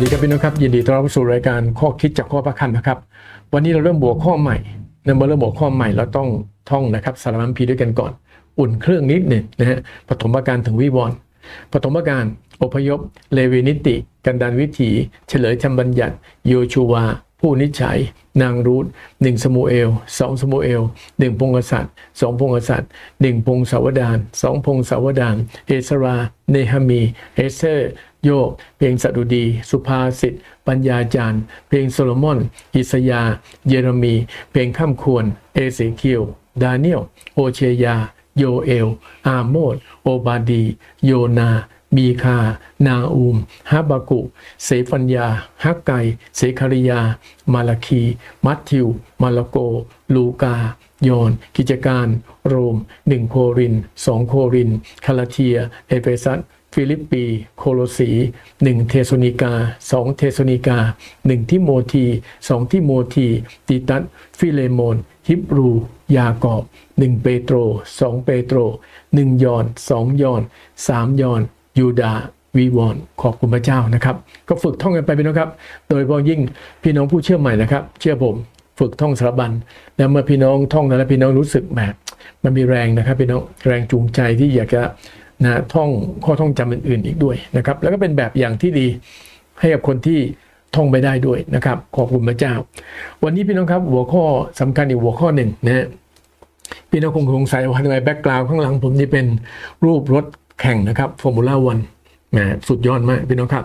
วัสดีครับพี่น้องครับยินดีต้อนรับสู่รายการข้อคิดจากข้อพระคัมนะครับ วันนี้เราเริ่มบวกข้อใหม่ในเมื่อเริ่มบวกข้อใหม่เราต้องท่องนะครับสารมัมพีด้วยกันก่อน อุ่นเครื่องนิดหนึ่งนะฮะปฐมการถึงวิวรณ์ปฐมการอพยพ เลวีนิติ กันดานวิถี เฉลยธรรมบัญญัติโยชูวา ผู้นิจฉัย นางรูธหนึ่งสมูเอลสองสมูเอลหนึ่งพงกษัตริย์สองพงกษัตริย์หนึ่งพงศาวดารสองพงศาวดารเอสรา เนหามีเอเซอร์ โยก เพลงสดุดี สุภาษิต ปัญญาจารย์ เพลงโซโลมอน อิสยา เยเรมี เพลงข้ามควร เอเสเคียวดาเนียล โอเชยา โยเอล อาโมด โอบาดี โยนา มีคา นาอูมฮาบากุ เสฟัญญา ฮักไก เสคาริยา มาลาคี มัทธิว มาระโก ลูกายอน กิจการ โรม 1 โคริน 2 โคริน คาลาเทีย เอเฟซัส ฟิลิปปี โคโลสี1เทสโนิกา2เทสโนิกา1ทิโมธี2ทิโมธีติตัสฟิเลโมน ฮิบรู ยากอบ1เปโตร2เปโตร1ยอน2ยอน3ยอนยูดาวีวอนขอบคุณพระเจ้านะครับ ก็ฝึกท่องกันไปพี่น้องครับ โดยเฉพาะยิ่งพี่น้องผู้เชื่อใหม่นะครับ เชื่อผมฝึกท่องสารบัญแล้วเมื่อพี่น้องท่องแล้วพี่น้องรู้สึกแบบมันมีแรงนะครับพี่น้องแรงจูงใจที่อยากจะ นะท่องข้อท่องจำอื่นๆอีกด้วยนะครับ แล้วก็เป็นแบบอย่างที่ดีให้กับคนที่ท่องไปได้ด้วยนะครับ ขอบคุณพระเจ้า วันนี้พี่น้องครับหัวข้อสำคัญอีกหัวข้อหนึ่งนะพี่น้องคงสงสัยว่าทำไมแบ็กกราวด์ข้างหลังผมนี่เป็นรูปรถแข่งนะครับฟอร์มูล่าวันแหมสุดยอดมากพี่น้องครับ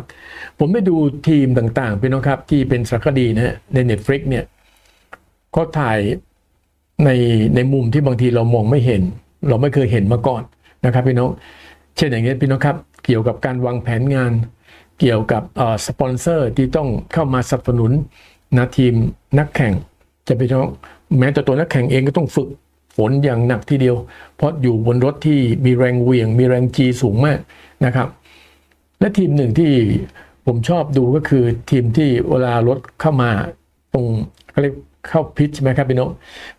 ผมได้ดูทีมต่างๆพี่น้องครับที่เป็นสารคดีนะฮะใน Netflix เนี่ยเขาถ่ายในในมุมที่บางทีเรามองไม่เห็น เราไม่เคยเห็นมาก่อน นะครับพี่น้อง เช่นอย่างนี้พี่น้องครับ เกี่ยวกับการวางแผนงาน เกี่ยวกับสปอนเซอร์ที่ต้องเข้ามาสนับสนุนนะทีมนักแข่ง จะพี่น้องแม้แต่ตัวนักแข่งเองก็ต้องฝึกฝนอย่างหนักทีเดียว เพราะอยู่บนรถที่มีแรงเหวี่ยง มีแรงจีสูงมากนะครับ และทีมหนึ่งที่ผมชอบดูก็คือทีมที่เวลารถเข้ามาตรงเขาเรียกเข้าพิชใช่ไหมครับพี่น้อง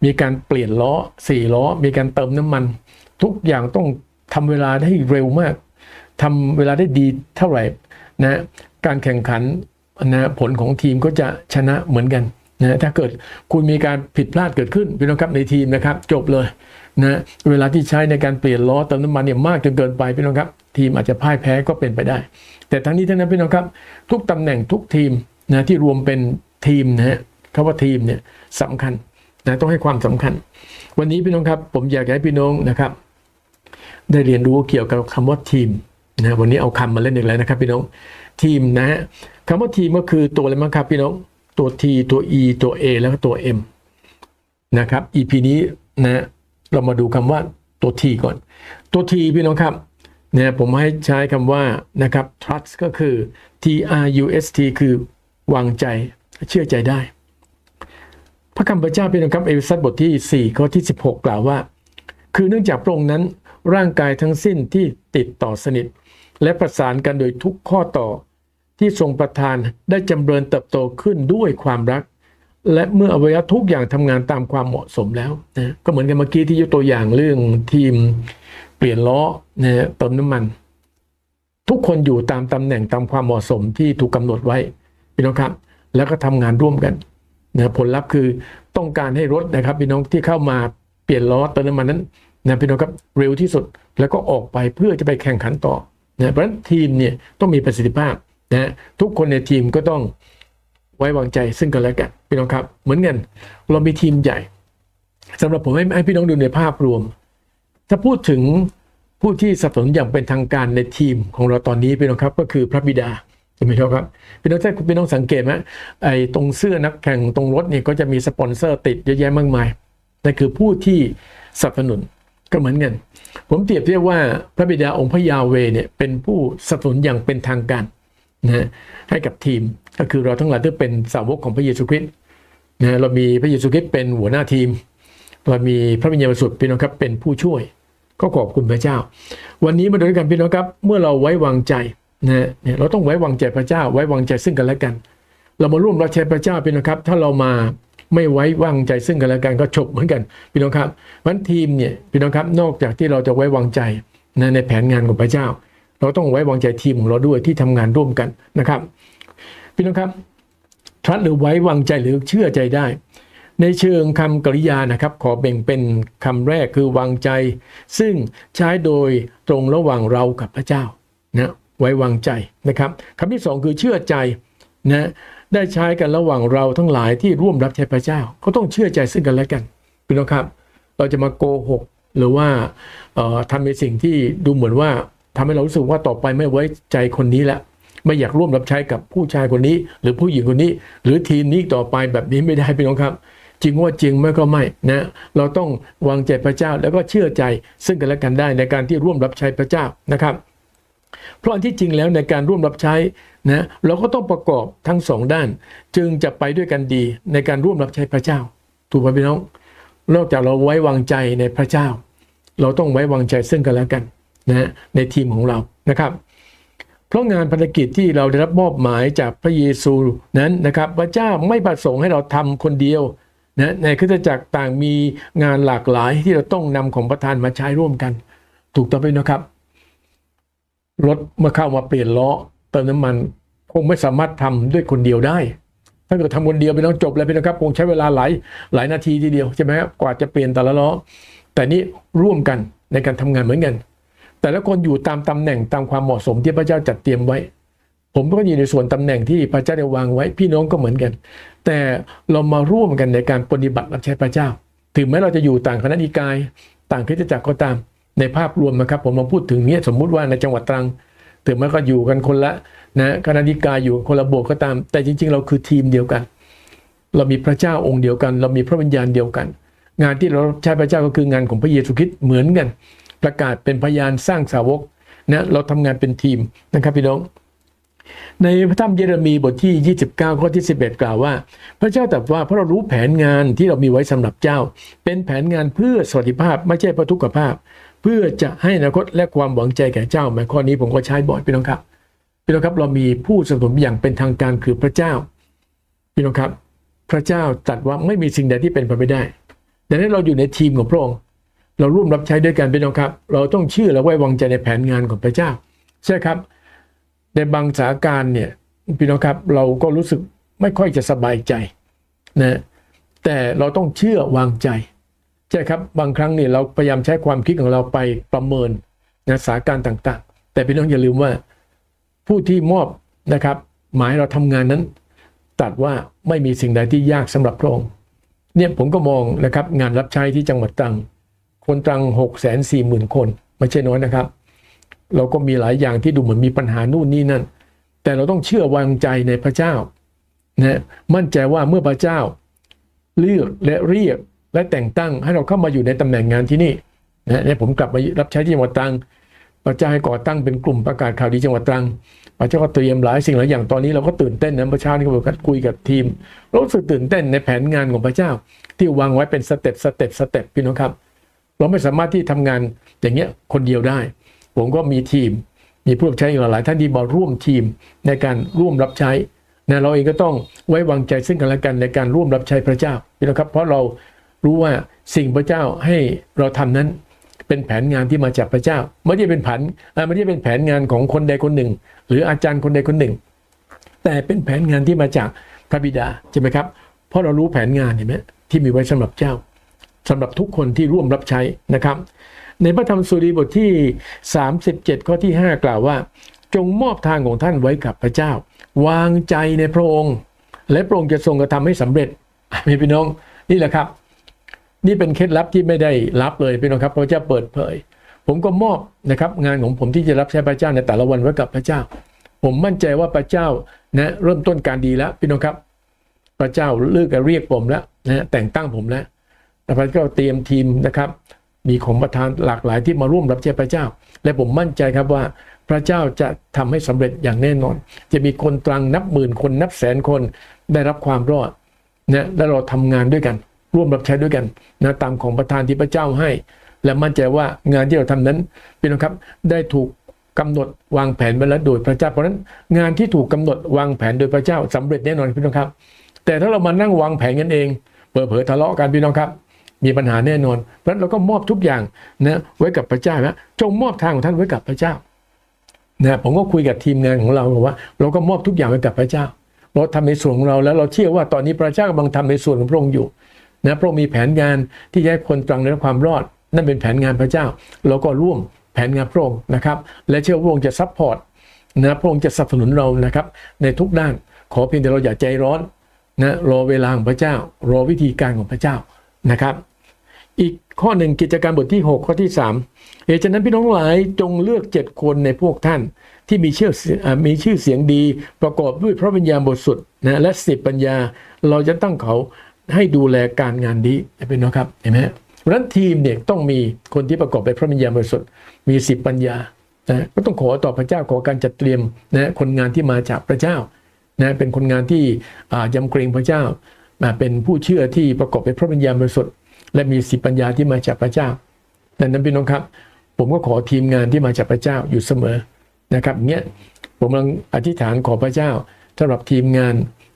มีการเปลี่ยนล้อสี่ล้อ มีการเติมน้ำมัน ทุกอย่างต้อง ทำเวลาได้เร็วมากทำเวลาได้ดีเท่าไหร่นะการแข่งขันนะผลของทีมก็จะชนะเหมือนกันนะถ้าเกิดคุณมีการผิดพลาดเกิดขึ้นพี่น้องครับในทีมนะครับ จบเลยนะเวลาที่ใช้ในการเปลี่ยนล้อเติมน้ำมันเนี่ยมากจนเกินไปพี่น้องครับ ทีมอาจจะพ่ายแพ้ก็เป็นไปได้ แต่ทั้งนี้ทั้งนั้นพี่น้องครับ ทุกตำแหน่งทุกทีมนะที่รวมเป็นทีมนะฮะคำว่าทีมเนี่ยสำคัญนะต้องให้ความสำคัญ วันนี้พี่น้องครับ ผมอยากให้พี่น้องนะครับ ได้เรียนรู้เกี่ยวกับคำว่าทีมนะวันนี้เอาคำมาเล่นอีกแล้วนะครับพี่น้องทีมนะฮะคำว่าทีมก็คือตัวอะไรบ้างครับพี่น้องตัว T ตัว E ตัว A แล้วก็ตัว M นะครับ EP นี้นะเรามาดูคำว่าตัว T ก่อน ตัว T พี่น้องครับเนี่ยผมให้ใช้คำว่านะครับ trust ก็คือ T R U S T คือวางใจเชื่อใจได้ พระคำพระเจ้าพี่น้องครับเอเฟซัสบทที่ 4 ข้อที่ 16 กล่าวว่า คือเนื่องจากพระองค์นั้น ร่างกายทั้งสิ้นที่ติดต่อสนิท และประสานกันโดยทุกข้อต่อ ที่ทรงประทานได้จำเริญเติบโตขึ้นด้วยความรัก และเมื่ออวัยวะทุกอย่างทำงานตามความเหมาะสมแล้วนะก็เหมือนกันเมื่อกี้ที่ยกตัวอย่างเรื่องทีมเปลี่ยนล้อนะเติมน้ำมัน ทุกคนอยู่ตามตำแหน่งตามความเหมาะสมที่ถูกกำหนดไว้พี่น้องครับ แล้วก็ทำงานร่วมกันนะผลลัพธ์คือต้องการให้รถนะครับพี่น้องที่เข้ามาเปลี่ยนล้อเติมน้ำมันนั้น นะพี่น้องครับเร็วที่สุดแล้วก็ออกไปเพื่อจะไปแข่งขันต่อนะเพราะฉะนั้นทีมเนี่ยต้องมีประสิทธิภาพนะทุกคนในทีมก็ต้องไว้วางใจซึ่งกันและกันพี่น้องครับ เหมือนกันเรามีทีมใหญ่สำหรับผมให้ให้พี่น้องดูในภาพรวม ถ้าพูดถึงผู้ที่สนับสนุนอย่างเป็นทางการในทีมของเราตอนนี้พี่น้องครับก็คือพระบิดาใช่ไหมครับพี่น้องถ้าพี่น้องสังเกตไหมไอ้ตรงเสื้อนักแข่งตรงรถเนี่ยก็จะมีสปอนเซอร์ติดเยอะแยะมากมายนั่นคือผู้ที่สนับสนุน ก็เหมือนกัน ผมเปรียบเทียบว่าพระบิดาองค์พระยาเวเนี่ยเป็นผู้สนับสนุนอย่างเป็นทางการนะให้กับทีมก็คือเราทั้งหลายที่เป็นสาวกของพระเยซูคริสต์นะเรามีพระเยซูคริสต์เป็นหัวหน้าทีม เรามีพระวิญญาณบริสุทธิ์พี่น้องครับเป็นผู้ช่วย ก็ขอบคุณพระเจ้า วันนี้มาดูด้วยกันพี่น้องครับ เมื่อเราไว้วางใจนะเนี่ยเราต้องไว้วางใจพระเจ้า ไว้วางใจซึ่งกันและกัน เรามาร่วมรับใช้พระเจ้าพี่น้องครับ ถ้าเรามา ไม่ไว้วางใจซึ่งกันและกันก็จบเหมือนกันพี่น้องครับวันทีมเนี่ยพี่น้องครับนอกจากที่เราจะไว้วางใจนะในแผนงานของพระเจ้า เราต้องไว้วางใจทีมของเราด้วยที่ทำงานร่วมกันนะครับ พี่น้องครับ trust หรือไว้วางใจหรือเชื่อใจได้ ในเชิงคำกริยานะครับ ขอแบ่งเป็นคำแรกคือวางใจ ซึ่งใช้โดยตรงระหว่างเรากับพระเจ้านะไว้วางใจนะครับคำที่สองคือเชื่อใจนะ ได้ใช้กันระหว่างเราทั้งหลายที่ร่วมรับใช้พระเจ้า ก็ต้องเชื่อใจซึ่งกันและกันพี่น้องครับ เราจะมาโกหกหรือว่าทำในสิ่งที่ดูเหมือนว่าทำให้เรารู้สึกว่าต่อไปไม่ไว้ใจคนนี้แล้วไม่อยากร่วมรับใช้กับผู้ชายคนนี้ หรือผู้หญิงคนนี้ หรือทีมนี้ต่อไปแบบนี้ไม่ได้พี่น้องครับ จริงว่าจริงไม่ก็ไม่นะเราต้องวางใจพระเจ้าแล้วก็เชื่อใจซึ่งกันและกันได้ในการที่ร่วมรับใช้พระเจ้านะครับ เพราะอันที่จริงแล้วในการร่วมรับใช้นะเราก็ต้องประกอบทั้งสองด้าน จึงจะไปด้วยกันดีในการร่วมรับใช้พระเจ้า ถูกไหมพี่น้อง นอกจากเราไว้วางใจในพระเจ้า เราต้องไว้วางใจซึ่งกันและกันนะในทีมของเรานะครับ เพราะงานภารกิจที่เราได้รับมอบหมายจากพระเยซูนั้นนะครับพระเจ้าไม่ประสงค์ให้เราทำคนเดียวนะในคริสตจักรต่างมีงานหลากหลายที่เราต้องนำของประธานมาใช้ร่วมกัน ถูกต้องไหมนะครับ รถเมื่อเข้ามาเปลี่ยนล้อเติมน้ำมันคงไม่สามารถทำด้วยคนเดียวได้ ถ้าเกิดทำคนเดียวไปต้องจบเลยพี่นะครับคงใช้เวลาหลายหลายนาทีทีเดียวใช่ไหมครับกว่าจะเปลี่ยนแต่ละล้อแต่นี่ร่วมกันในการทำงานเหมือนกัน แต่ละคนอยู่ตามตำแหน่งตามความเหมาะสมที่พระเจ้าจัดเตรียมไว้ ผมก็อยู่ในส่วนตำแหน่งที่พระเจ้าได้วางไว้ พี่น้องก็เหมือนกัน แต่เรามาร่วมกันในการปฏิบัติรับใช้พระเจ้า ถึงแม้เราจะอยู่ต่างคณะนิกาย ต่างคริสตจักรก็ตาม ในภาพรวมนะครับ ผมมาพูดถึงเนี้ยสมมุติว่าในจังหวัดตรังถึงแม้ก็อยู่กันคนละนะคณะนิกายอยู่คนละโบสถ์ก็ตาม แต่จริง ๆ เราคือทีมเดียวกัน เรามีพระเจ้าองค์เดียวกัน เรามีพระวิญญาณเดียวกัน งานที่เราใช้พระเจ้าก็คืองานของพระเยซูคริสต์เหมือนกัน ประกาศเป็นพยานสร้างสาวกนะเราทำงานเป็นทีมนะครับพี่น้อง ในพระธรรมเยเรมีบทที่ 29 ข้อที่ 11 กล่าวว่า พระเจ้าตรัสว่าเพราะเรารู้แผนงานที่เรามีไว้สำหรับเจ้า เป็นแผนงานเพื่อสวัสดิภาพไม่ใช่เพื่อทุกขภาพ พื่อจะให้อนาคตและความหวังใจแก่เจ้าหมายข้อนี้ผมก็ใช้บ่อยพี่น้องครับพี่น้องครับเรามีผู้สนับสนุนอย่างเป็นทางการคือพระเจ้าพี่น้องครับ พระเจ้าตรัสว่าไม่มีสิ่งใดที่เป็นไปไม่ได้ดังนั้นเราอยู่ในทีมของพระองค์เราร่วมรับใช้ด้วยกันพี่น้องครับ เราต้องเชื่อและไว้วางใจในแผนงานของพระเจ้าใช่ครับ ในบางสถานการณ์เนี่ยพี่น้องครับเราก็รู้สึกไม่ค่อยจะสบายใจนะแต่เราต้องเชื่อวางใจ ใช่ครับบางครั้งเนี่ยเราพยายามใช้ความคิดของเราไปประเมินนะสถานการณ์ต่างๆ แต่พี่น้องอย่าลืมว่า ผู้ที่มอบนะครับ หมายเราทำงานนั้นตัดว่าไม่มีสิ่งใดที่ยากสำหรับพระองค์เนี่ยผมก็มองนะครับงานรับใช้ที่จังหวัดตรัง คนตรังหกแสนสี่หมื่นคน ไม่ใช่น้อยนะครับ เราก็มีหลายอย่างที่ดูเหมือนมีปัญหานู่นนี่นั่น แต่เราต้องเชื่อวางใจในพระเจ้านะมั่นใจว่าเมื่อพระเจ้าเลือกและเรียก และแต่งตั้งให้เราเข้ามาอยู่ในตำแหน่งงานที่นี่นะเนี่ยผมกลับมารับใช้ที่จังหวัดตรังพระเจ้าให้ก่อตั้งเป็นกลุ่มประกาศข่าวดีจังหวัดตรังพระเจ้าก็เตรียมหลายสิ่งหลายอย่างตอนนี้เราก็ตื่นเต้นนะเมื่อเช้านี้ก็บอกคุยกับทีมรู้สึกตื่นเต้นในแผนงานของพระเจ้า ที่วางไว้เป็นสเต็ปสเต็ปสเต็ปพี่น้องครับ เราไม่สามารถที่ทำงานอย่างเงี้ยคนเดียวได้ ผมก็มีทีม มีผู้รับใช้อีกหลายท่านที่มาร่วมทีมในการร่วมรับใช้นะเราเองก็ต้องไว้วางใจซึ่งกันและกันในการร่วมรับใช้พระเจ้าพี่น้องครับเพราะเรา รู้ว่าสิ่งพระเจ้าให้เราทำนั้น เป็นแผนงานที่มาจากพระเจ้า ไม่ได้เป็นผันไม่ได้เป็นแผนงานของคนใดคนหนึ่ง หรืออาจารย์คนใดคนหนึ่ง แต่เป็นแผนงานที่มาจากพระบิดาใช่ไหมครับ เพราะเรารู้แผนงานเห็นไหมที่มีไว้สำหรับเจ้าสำหรับทุกคนที่ร่วมรับใช้นะครับ ในพระธรรมสุรีบทที่ 37 ข้อที่ 5 กล่าวว่า จงมอบทางของท่านไว้กับพระเจ้า วางใจในพระองค์ และพระองค์จะทรงกระทำให้สำเร็จมีพี่น้องนี่แหละครับ นี่เป็นเคล็ดลับที่ไม่ได้รับเลยพี่น้องครับพระเจ้าเปิดเผย ผมก็มอบนะครับงานของผมที่จะรับใช้พระเจ้าในแต่ละวันไว้กับพระเจ้า ผมมั่นใจว่าพระเจ้านะเริ่มต้นการดีแล้วพี่น้องครับ พระเจ้าเลือกเรียกผมแล้วนะแต่งตั้งผมแล้วแต่พระเจ้าเตรียมทีมนะครับ มีของประธานหลากหลายที่มาร่วมรับใช้พระเจ้า และผมมั่นใจครับว่าพระเจ้าจะทำให้สำเร็จอย่างแน่นอน จะมีคนตรังนับหมื่นคนนับแสนคนได้รับความรอดนะและเราทำงานด้วยกัน ร่วมรับใช้ด้วยกันนะตามของประธานที่พระเจ้าให้ และมั่นใจว่างานที่เราทำนั้นเป็นครับได้ถูกกำหนดวางแผนไว้แล้วโดยพระเจ้าเพราะฉะนั้นงานที่ถูกกำหนดวางแผนโดยพระเจ้าสำเร็จแน่นอนพี่น้องครับ แต่ถ้าเรามานั่งวางแผนกันเองเผลอๆทะเลาะกันพี่น้องครับ มีปัญหาแน่นอนเพราะฉะนั้นเราก็มอบทุกอย่างนะไว้กับพระเจ้านะจงมอบทางของท่านไว้กับพระเจ้านะผมก็คุยกับทีมงานของเราบอกว่า เราก็มอบทุกอย่างไว้กับพระเจ้า เราทำในส่วนของเราแล้วเราเชื่อว่าตอนนี้พระเจ้ากำลังทำในส่วนของพระองค์อยู่ นะพระองค์มีแผนงานที่จะให้คนตรังได้รับความรอด นั่นเป็นแผนงานพระเจ้า เราก็ร่วมแผนงานพระองค์นะครับ และเชื่อว่าพระองค์จะซัพพอร์ตนะพระองค์จะสนับสนุนเรานะครับ ในทุกด้านขอเพียงแต่เราอย่าใจร้อนนะรอเวลาของพระเจ้า รอวิธีการของพระเจ้านะครับ อีกข้อหนึ่งกิจการบทที่ 6 ข้อที่3เหตุฉะนั้นพี่น้องหลายจงเลือก7คนในพวกท่านที่มีชื่อมีชื่อเสียงดี ประกอบด้วยพระวิญญาณบริสุทธิ์นะและสิบปัญญาเราจะตั้งเขา ให้ดูแลการงานนี้เป็นนะครับเห็นไหมเพราะฉะนั้นทีมเนี่ยต้องมีคนที่ประกอบด้วยพระวิญญาณบริสุทธิ์มีสิบปัญญานะก็ต้องขอต่อพระเจ้าขอการจัดเตรียมนะคนงานที่มาจากพระเจ้านะเป็นคนงานที่อ่ายำเกรงพระเจ้าเป็นผู้เชื่อที่ประกอบด้วยพระวิญญาณบริสุทธิ์และมีสิบปัญญาที่มาจากพระเจ้าดังนั้นพี่น้องครับ ผมก็ขอทีมงานที่มาจากพระเจ้าอยู่เสมอนะครับเงี้ยผมกำลังอธิษฐานขอพระเจ้าสำหรับทีมงาน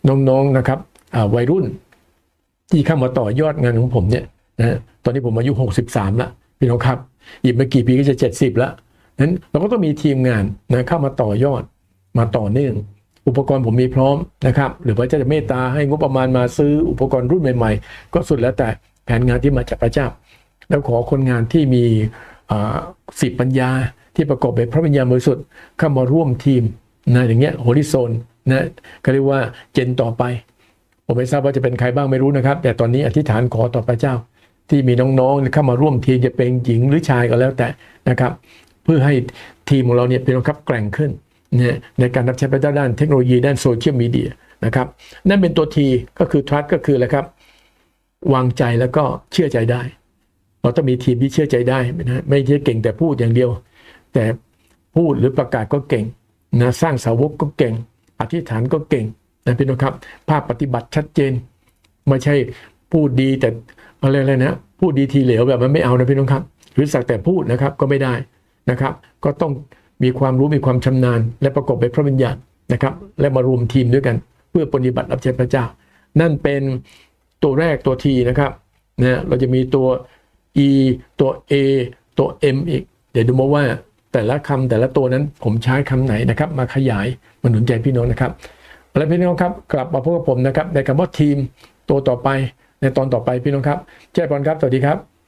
น้องๆนะครับอ่าวัยรุ่น ที่เข้ามาต่อยอดงานของผมเนี่ยนะตอนนี้ผมอายุ 63ละพี่น้องครับ อีกไม่กี่ปีก็จะ 70ละนั้นเราก็ต้องมีทีมงานนะเข้ามาต่อยอดมาต่อเนื่อง อุปกรณ์ผมมีพร้อมนะครับหรือพระเจ้าจะเมตตาให้งบประมาณมาซื้ออุปกรณ์รุ่นใหม่ ๆ ก็สุดแล้วแต่แผนงานที่มาจากพระเจ้า แล้วขอคนงานที่มีสิบปัญญาที่ประกอบไปพระปัญญาบริสุทธิ์เข้ามาร่วมทีมนะอย่างเงี้ยโฮลิโซนนะก็เรียกว่าเจนต่อไป ผมไม่ทราบว่าจะเป็นใครบ้างไม่รู้นะครับ แต่ตอนนี้อธิษฐานขอต่อพระเจ้า ที่มีน้องๆเข้ามาร่วมทีมจะเป็นหญิงหรือชายก็แล้วแต่นะครับ เพื่อให้ทีมของเราเนี่ยเป็นครับแกร่งขึ้นเนี่ยในการรับใช้พระเจ้าด้านเทคโนโลยีด้านโซเชียลมีเดียนะครับนั่นเป็นตัวทีก็คือ trust ก็คืออะไรครับ วางใจแล้วก็เชื่อใจได้ เราต้องมีทีมที่เชื่อใจได้นะไม่ใช่เก่งแต่พูดอย่างเดียว แต่พูดหรือประกาศก็เก่งนะสร้างสาวกก็เก่ง อธิษฐานก็เก่ง นะพี่น้องครับ ภาพปฏิบัติชัดเจน ไม่ใช่พูดดีแต่อะไรอะไรนะพูดดีทีเหลวแบบมันไม่เอานะพี่น้องครับ หรือสักแต่พูดนะครับก็ไม่ได้นะครับ ก็ต้องมีความรู้มีความชำนาญ และประกอบไปพระวิญญาณนะครับ และมารวมทีมด้วยกัน เพื่อปฏิบัติรับใช้พระเจ้า นั่นเป็นตัวแรกตัวทีนะครับนะเราจะมีตัว e ตัว a ตัว m อีก เดี๋ยวดูมาว่าแต่ละคำแต่ละตัวนั้นผมใช้คำไหนนะครับ มาขยายมาหนุนใจพี่น้องนะครับ และพี่น้องครับกลับมาพบกับผมนะครับในคำว่าทีมตัวต่อไปในตอนต่อไปพี่น้องครับเจ้บอลครับสวัสดีครับ